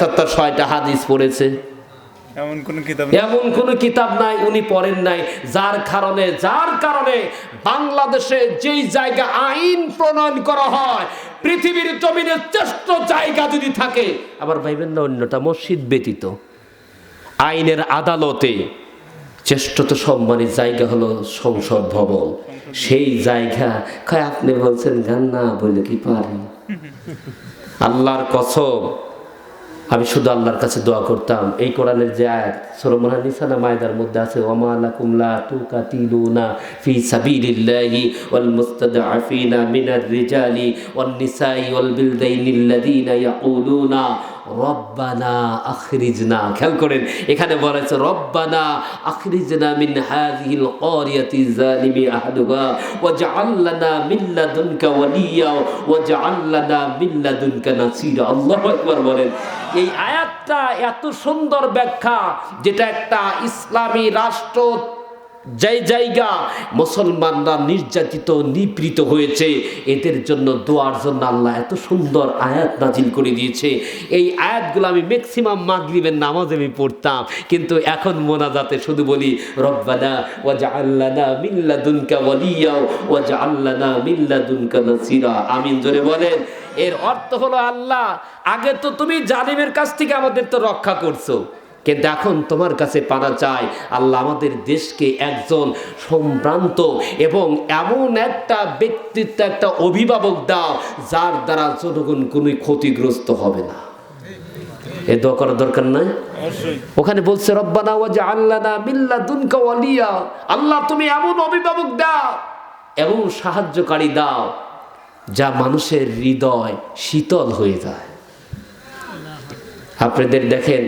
সত্তর ছয়টা হাদিস পড়েছে। এমন কোন কিতাব এমন কোনো কিতাব নাই উনি পড়েন নাই। যার কারণে যার কারণে বাংলাদেশে যেই জায়গা আইন প্রণয়ন করা হয় পৃথিবীর জমিনে শ্রেষ্ঠ জায়গা যদি থাকে আবার ভাইবেন না অন্যটা মসজিদ ব্যতীত। আইনের আদালতে শ্রেষ্ঠত সম্মানের জায়গা হলো সংসদ ভবন। সেই জায়গা কয় আপনি বলছেন গান না বলে কি পারি? আল্লাহর কসম আমি শুধু আল্লাহর কাছে দোয়া করতাম। এই কোরআনের যে আয়াত সরমনা নিসানা মায়দার মধ্যে আছে ওমালা কুমলা তু কাতিলুনা ফি সাবিলিল্লাহি ওয়াল মুস্তাদআফিনা মিনার রিজালি ওয়ান নিসাই ওয়াল বিলদাইনিল্লাযিনা ইয়াকুলুনা রব্বানা আখরিজনা। খেয়াল করেন, এখানে বলা রব্বানা আখরিজনা মিন হাযিহিল ক্বরিয়াতি যালিমি আহদুহা, ওয়াজআল লানা মিন লাদুনকা ওয়ালিয়া, ওয়াজআল লানা মিন লাদুনকা নাসীরা। আল্লাহু আকবার বলেন। এই আয়াতটা এত সুন্দর ব্যাখ্যা, যেটা একটা ইসলামী রাষ্ট্র যে জায়গা মুসলমানরা নির্যাতিত, নিপীড়িত হয়েছে, এদের জন্য দোয়ার জন্য আল্লাহ এত সুন্দর আয়াত নাজিল করে দিয়েছে। এই আয়াতগুলো আমি ম্যাক্সিমাম মাগরিবের নামাজে আমি পড়তাম, কিন্তু এখন মোনাজাতে শুধু বলি, রব্বানা ওয়াজা আল্লানা মিল্লাদুনকা ওয়ালিয়া ওয়াজা আল্লানা মিল্লাদুনকা নাসিরা। আমিন, জোরে বলেন। এর অর্থ হলো আল্লাহ, আগে তো তুমি জালিমের কাছ থেকে আমাদের তো রক্ষা করছ। কিন্তু এখন তোমার কাছে পানা চাই। আল্লাহ আমাদের দেশকে একজন সম্ভ্রান্ত এবং এমন একটা ব্যক্তিত্ব একটা অভিভাবক দাও যার দ্বারা জনগণ কোনো ক্ষতিগ্রস্ত হবে না। এ দোয়া করার দরকার নাই? ওখানে বলছে রব্বানা ওয়াজা আল্লাহ বিল্লা দুনকা ওয়ালিয়া। আল্লাহ তুমি এমন অভিভাবক দাও এমন সাহায্যকারী দাও যা মানুষের হৃদয় শীতল হয়ে যায়। আপনাদের দেখেন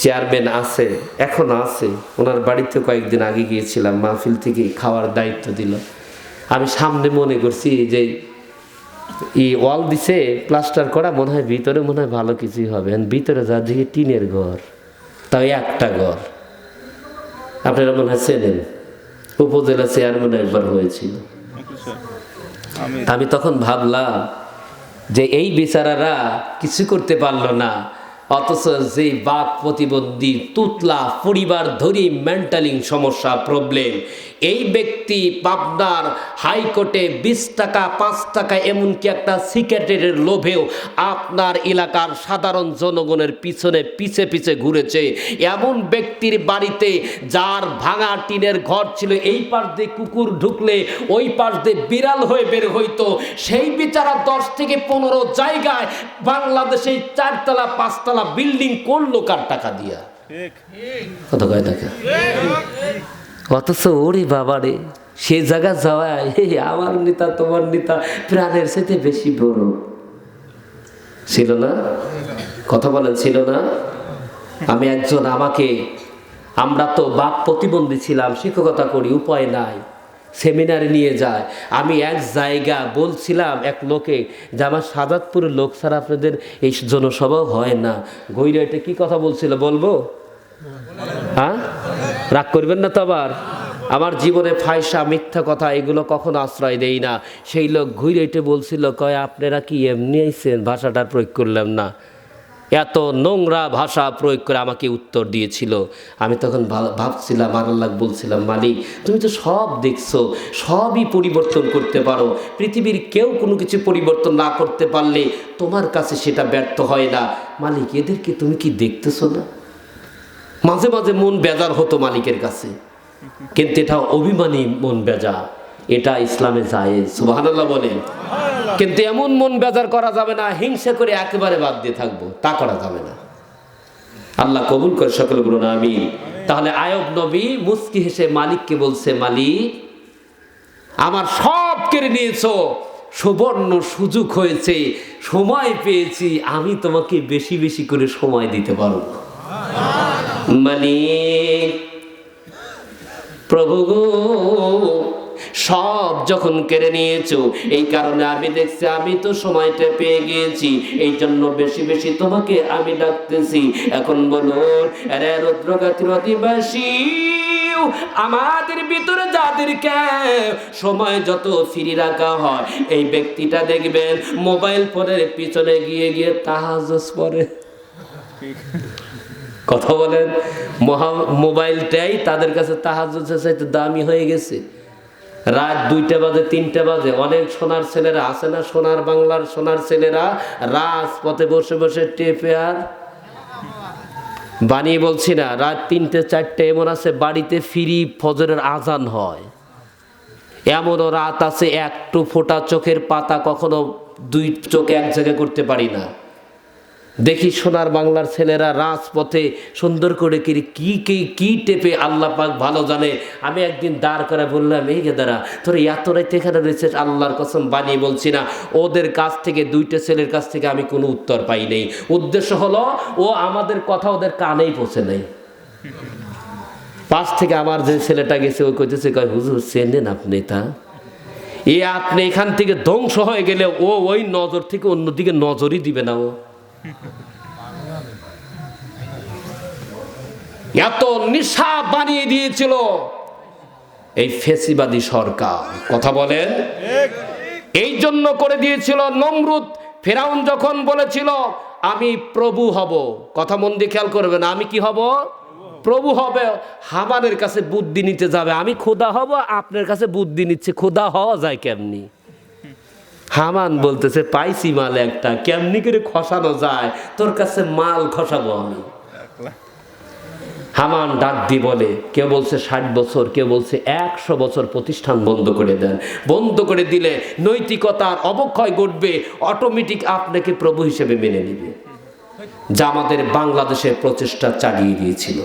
চেয়ারম্যান আছে এখন আছে। ওনার বাড়িতে কয়েকদিন আগে গিয়েছিলাম মাহফিল থেকে খাওয়ার দায়িত্ব দিল। আমি সামনে মনে করছি যে এই ওয়াল দিছে প্লাস্টার করা মনে হয় ভিতরে মনে হয় ভালো কিছুই হবে। ভিতরে যা দিকে টিনের ঘর তাও একটা ঘর। আপনারা মনে হয় চেনেন উপজেলা চেয়ারম্যান একবার হয়েছিল। আমি তখন ভাবলাম যে এই বেচারারা কিছু করতে পারল না। অথচ যে বাক প্রতিবন্ধী, তুতলা, পরিবার ধরি মেন্টালিং সমস্যা প্রবলেম এই ব্যক্তি পাবনার হাইকোর্টে বিশ টাকা, পাঁচ টাকা, এমনকি একটা সিক্রেটারের লোভেও আপনার এলাকার সাধারণ জনগণের পিছনে পিছে পিছে ঘুরেছে। এমন ব্যক্তির বাড়িতে যার ভাঙা টিনের ঘর ছিল, এই পাশ দিয়ে কুকুর ঢুকলে, ওই পাশ দিয়ে বিড়াল হয়ে বের হইতো। সেই বিচারা দশ থেকে পনেরো জায়গায় বাংলাদেশে চারতলা, পাঁচতলা বিল্ডিং করল কার টাকা দিয়া? কত কয় টাকা অথচ ওরে বাবারে, সে জায়গা যাওয়ায় আমার নেতা, তোমার নেতা প্রাণের সাথে বেশি বড়। ছিল না? কথা বলেন, ছিল না? আমি একজন আমাকে, আমরা তো বাপ প্রতিবন্ধী ছিলাম, শিক্ষকতা করি, উপায় নাই। সেমিনারে নিয়ে যায়। আমি এক জায়গা বলছিলাম এক লোকে যে আমার সাজাদপুরের লোক ছাড়া আপনাদের এই জনসভাও হয় না। গইরা এটা কি কথা বলছিল বলব? হ্যাঁ? রাগ করবেন না তো আবার। আমার জীবনে ফায়সা, মিথ্যা কথা এগুলো কখনো আশ্রয় দেই না। সেই লোক ঘুরে বলছিল, কয়, আপনারা কি এমনি আইছেন? ভাষাটার প্রয়োগ করলাম না। এত নোংরা ভাষা প্রয়োগ করে আমাকে উত্তর দিয়েছিল। আমি তখন ভাবছিলাম আল্লাহ বলছিলাম, মালিক, তুমি তো সব দেখছ, সবই পরিবর্তন করতে পারো। পৃথিবীর কেউ কোনো কিছু পরিবর্তন না করতে পারলে তোমার কাছে সেটা ব্যর্থ হয় না। মালিক, এদেরকে তুমি কি দেখতেছো না? মাঝে মাঝে মন বেজার হতো মালিকের কাছে। কিন্তু এটা অভিমানী মন বেজার। এটা ইসলামে যায় সুবহানাল্লাহ বলেন। কিন্তু এমন মন বেজার করা যাবে না হিংসা করে একেবারে বাদ দিয়ে থাকব। তা করা যাবে না। আল্লাহ কবুল করে সকল বলুন আমি তাহলে আয়ব নবী মুস্কি হেসে মালিককে বলছে মালিক আমার সব কেড়ে নিয়েছো সুবর্ণ সুযোগ হয়েছে সময় পেয়েছি আমি তোমাকে বেশি বেশি করে সময় দিতে পারব। মালিক প্রভু গো সব যখন কেড়ে নিয়েছো, এই কারণে আমি দেখছি, আমি তো সময়টা পেয়ে গিয়েছি এই জন্য বেশি বেশি তোমাকে আমি ডাকতেছি। এখন বলুন আরে রুদ্রগাতির অধিবাসী, আমাদের ভিতরে যাদেরকে সময় যত ফিরি রাখা হয়, এই ব্যক্তিটা দেখবেন মোবাইল ফোনের পিছনে গিয়ে গিয়ে তাহাজ পরে কথা বলেন মোবাইলটাই তাদের কাছে চাইতে দামি হয়ে গেছে। রাত দুইটা বাজে, তিনটা বাজে। অনেক সোনার ছেলেরা আছে না? সোনার বাংলার সোনার ছেলেরা রাজপথে বসে বসে টেপে আর? বানিয়ে বলছি না, রাত তিনটে, চারটে এমন আছে, বাড়িতে ফিরি ফজরের আজান হয়। এমনও রাত আছে, একটু ফোটা চোখের পাতা কখনো দুই চোখ এক জায়গায় করতে পারি না। দেখি সোনার বাংলার ছেলেরা রাজপথে সুন্দর করে কি কি কি কি টেপে আল্লাহ পাক ভালো জানে। আমি একদিন দাঁড় করে বললাম, এই গেদারা তোর এত রাইতে এখানে রয়েছে, আল্লাহর কসম বানিয়ে বলছি না। ওদের কাছ থেকে, দুইটা ছেলের কাছ থেকে আমি কোনো উত্তর পাই নেই। উদ্দেশ্য হলো, ও আমাদের কথা ওদের কানেই পৌঁছে নেই। পাশ থেকে আমার যে ছেলেটা গেছে, ও কইতেছে, কয় হুজুর, চেনেন আপনি তা? এ আপনি এখান থেকে ধ্বংস হয়ে গেলে ও ওই নজর থেকে অন্যদিকে নজরই দিবে না ও। এত নিশা বানিয়ে দিয়েছিল এই ফেসিবাদী সরকার। কথা বলেন? এই জন্য করে দিয়েছিল নমরুদ। ফেরাউন যখন বলেছিল, আমি প্রভু হব। কথা মন দিয়ে খেয়াল করবেন, আমি কি হব? প্রভু হবে। হামানের কাছে বুদ্ধি নিতে যাবে। আমি খোদা হব, আপনার কাছে বুদ্ধি নিচ্ছে। খোদা হওয়া যায় কেমনি? হামান বলতেছে, পাইছি মাল একটা, কেমনি করে খসানো যায়? তোর কাছে মাল খসাবো আমি। হামান ডাক দি বলে, কেউ বলছে ষাট বছর, কেউ বলছে একশো বছর প্রতিষ্ঠান বন্ধ করে দেন। বন্ধ করে দিলে নৈতিকতার অবক্ষয় ঘটবে, অটোমেটিক আপনাকে প্রভু হিসেবে মেনে নেবে। যা আমাদের বাংলাদেশে প্রচেষ্টা চালিয়ে দিয়েছিল।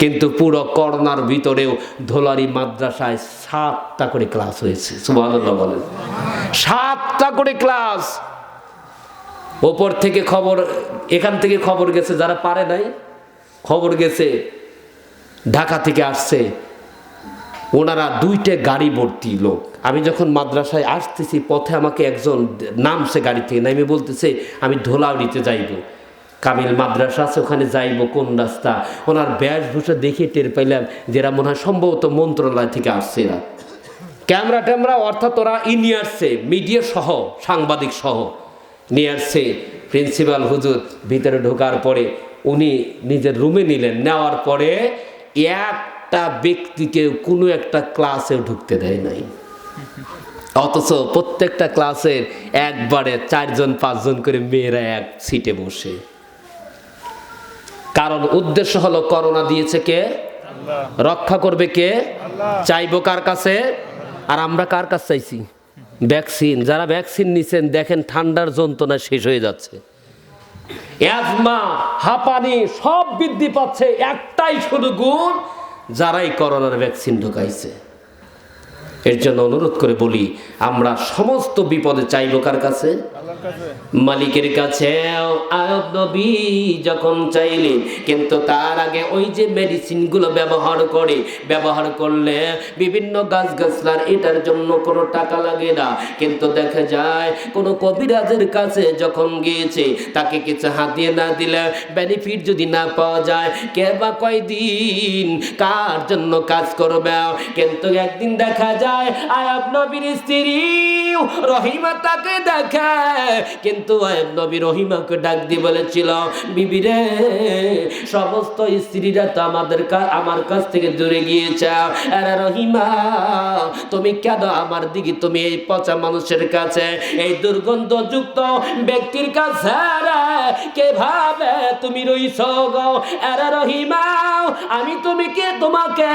কিন্তু পুরো করোনার ভিতরেও ধোলারি মাদ্রাসায় সাতটা করে ক্লাস হয়েছে। সুবহানাল্লাহ বলেন। সাতটা করে ক্লাস ওপর থেকে খবর, এখান থেকে খবর গেছে যারা পারে নাই, খবর গেছে ঢাকা থেকে আসছে। ওনারা দুইটা গাড়ি ভর্তি লোক। আমি যখন মাদ্রাসায় আসতেছি, পথে আমাকে একজন নামছে গাড়ি থেকে নামে বলতেছে, আমি ধোলাউড়িতে যাইব। কামিল মাদ্রাসা আছে, ওখানে যাইব কোন রাস্তা? ওনার বেশভূষা দেখে টের পাইলাম যেরা মনে হয় সম্ভবত মন্ত্রণালয় থেকে আসছে না ক্যামেরা ট্যামেরা, অর্থাৎ ওরা ই নিয়ে আসছে মিডিয়া সহ, সাংবাদিক সহ নিয়ে আসছে প্রিন্সিপাল হুজুর ভিতরে ঢোকার পরে উনি নিজের রুমে নিলেন। নেওয়ার পরে একটা ব্যক্তিকে কোনো একটা ক্লাসেও ঢুকতে দেয় নাই। অথচ প্রত্যেকটা ক্লাসের একবারে চারজন, পাঁচজন করে মেয়েরা এক সিটে বসে। কারণ উদ্দেশ্য হলো করোনা দিয়েছে কে? রক্ষা করবে কে? চাইব কার কাছে? আর আমরা কার কাছে চাইছি? ভ্যাকসিন। যারা ভ্যাকসিন নিছেন দেখেন ঠান্ডার যন্ত্রণা শেষ হয়ে যাচ্ছে। অ্যাজমা হাঁপানি সব বৃদ্ধি পাচ্ছে। একটাই শুধু গুণ যারাই করোনার ভ্যাকসিন ঢুকাইছে। এর জন্য অনুরোধ করে বলি, আমরা সমস্ত বিপদে চাইব কার কাছে? মালিকের কাছে। যখন চাইলেন, কিন্তু তার আগে ওই যে মেডিসিনগুলো ব্যবহার করে, ব্যবহার করলে বিভিন্ন গাছগাছলার এটার জন্য কোনো টাকা লাগে না। কিন্তু দেখা যায়, কোনো কবিরাজের কাছে যখন গিয়েছে, তাকে কিছু হাতিয়ে না দিলে বেনিফিট যদি না পাওয়া যায়, কে বা কয়দিন কার জন্য কাজ করবে? কিন্তু একদিন দেখা যায় আয়াব নবীর রহিমা তাকে কিন্তু আয়াব নবী রহিমাকে ডাক দিয়ে বলেছিল সমস্ত স্ত্রীরা তো আমাদের আমার কাছ থেকে দূরে গিয়েছে। আরে রহিমা, তুমি কেন আমার দিকে, তুমি এই পচা মানুষের কাছে। এই দুর্গন্ধযুক্ত ব্যক্তির কাছে রে, কে ভাবে তুমি রইছ গো? আরে রহিমা, আমি তুমি কে তোমাকে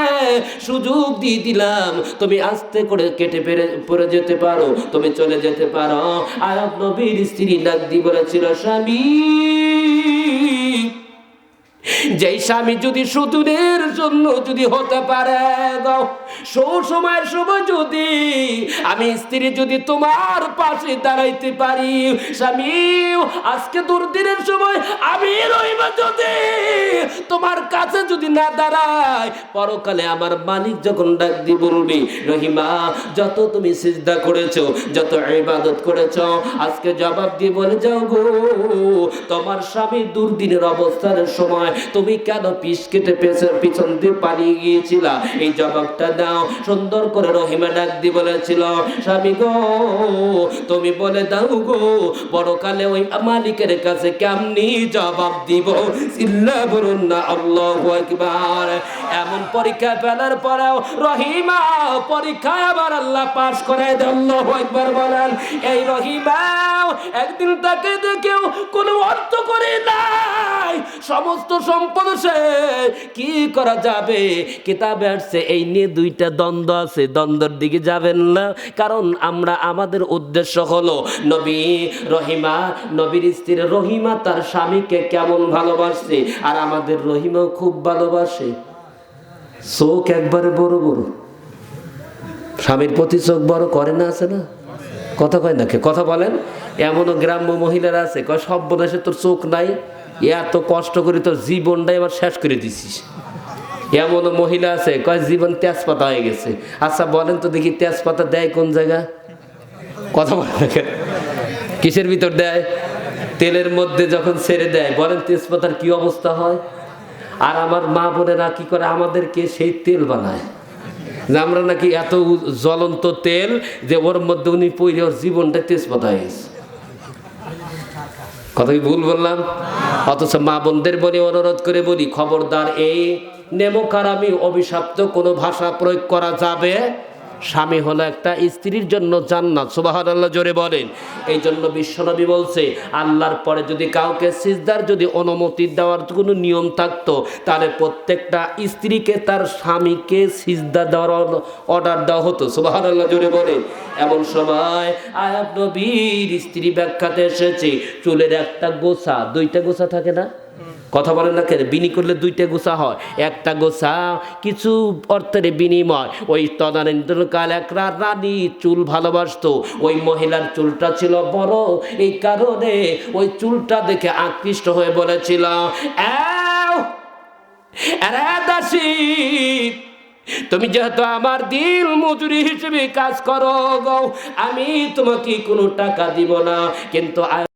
সুযোগ দিয়ে দিলাম। তুমি আস্তে করে কেটে পেরে, পড়ে যেতে পারো, তুমি চলে যেতে পারো। আয়ব নবীর স্ত্রী ডাক দিয়ে বলেছিল, স্বামী, যেই স্বামী যদি সুদূরের জন্য যদি হতে পারে সময়ের সময় যদি আমি স্ত্রী যদি তোমার পাশে দাঁড়াইতে পারি, স্বামী, আজকে দুর্দিনের সময় আমি রইব যদি, তোমার কাছে যদি না দাঁড়ায়। পরকালে আমার মালিক যখন ডাক দিয়ে বলবি, রহিমা, যত তুমি সিজদা করেছ, যত ইবাদত করেছ, আজকে জবাব দিয়ে বলে, যাও গো, তোমার স্বামী দুর্দিনের অবস্থার সময় তুমি কেন পিস কেটে পেছন দিয়ে পালিয়ে গিয়েছিলা? এই জবাবটা দাও। সুন্দর করে রহিমা ডাক দি বলেছিল, স্বামী গো, তুমি বলে দাও গো বড় কালে ওই মালিকের কাছে কেমনি জবাব দিব? চিল্লা বলুন না, আল্লাহ একবার এমন পরীক্ষা ফেলার পরেও রহিমা পরীক্ষায় আবার আল্লাহ পাশ করে আল্লাহ একবার বলেন, এই রহিমা, একদিন তাকে দেখেও কোনো অর্থ করে নাই। সমস্ত সম্পদ সে কি করা যাবে? কিতাবে আসছে, এই নিয়ে দুইটা দ্বন্দ্ব আছে, দ্বন্দ্বের দিকে যাবেন না। কারণ আমরা, আমাদের উদ্দেশ্য হলো, নবী রহিমা, নবীর স্ত্রী রহিমা তার স্বামীকে কেমন ভালোবাসছে। আর আমাদের রহিমাও খুব ভালোবাসে। চোখ একবারে বড় বড়। স্বামীর প্রতি চোখ বড় করে না, আছে না? কথা কয় নাকি কথা বলেন? এমনও গ্রাম্য মহিলারা আছে, কয় সব বদেশে তোর চোখ নাই, এত কষ্ট করে তোর জীবনটাই এবার শেষ করে দিছিস। এমনও মহিলা আছে, কয়, জীবন তেজপাতা হয়ে গেছে। আচ্ছা বলেন তো দেখি তেজপাতা দেয় কোন জায়গা? কথা বলেন কিসের ভিতর দেয়? তেলের মধ্যে যখন ছেড়ে দেয়, বলেন তেজপাতার কি অবস্থা হয়? আর আমার মা বোনেরা কি করে আমাদেরকে সেই তেল বানায়? যে আমরা নাকি এত জ্বলন্ত তেল যে ওর মধ্যে উনি পইরে ওর জীবনটা তেজপাতা হয়ে গেছে। কথা কি ভুল বললাম? অথচ মা বোনদের বলি অনুরোধ করে বলি, খবরদার এই নেমকারামি অভিশপ্ত কোনো ভাষা প্রয়োগ করা যাবে স্বামী হলো একটা স্ত্রীর জন্য জান্নাত। সুবাহ আল্লাহ জোরে বলেন। এই জন্য বিশ্বনবী বলছে, আল্লাহর পরে যদি কাউকে সিজদার যদি অনুমতি দেওয়ার কোনো নিয়ম থাকতো, তাহলে প্রত্যেকটা স্ত্রীকে তার স্বামীকে সিজদা দেওয়ার অর্ডার দেওয়া হতো। সুবাহ আল্লাহ জোরে বলেন। এমন সময় আয়াব নবীর স্ত্রী ব্যাখ্যাতে এসেছে, চুলের একটা গোছা, দুইটা গোছা থাকে না? কথা বলেন না কেন? বিনি করলে দুইটা গোছা হয়। একটা গোছা কিছু অর্থের বিনিময়। ওই তদানীন্তকাল এক রানী চুল ভালোবাসতো। ওই মহিলার চুলটা ছিল বড়। এই কারণে ওই চুলটা দেখে আকৃষ্ট হয়ে বলেছিল "এও, এরে দাসী তুমি যেহেতু আমার দিল মজুরি হিসেবে কাজ করো গো আমি তোমাকে কোনো টাকা দিব না। কিন্তু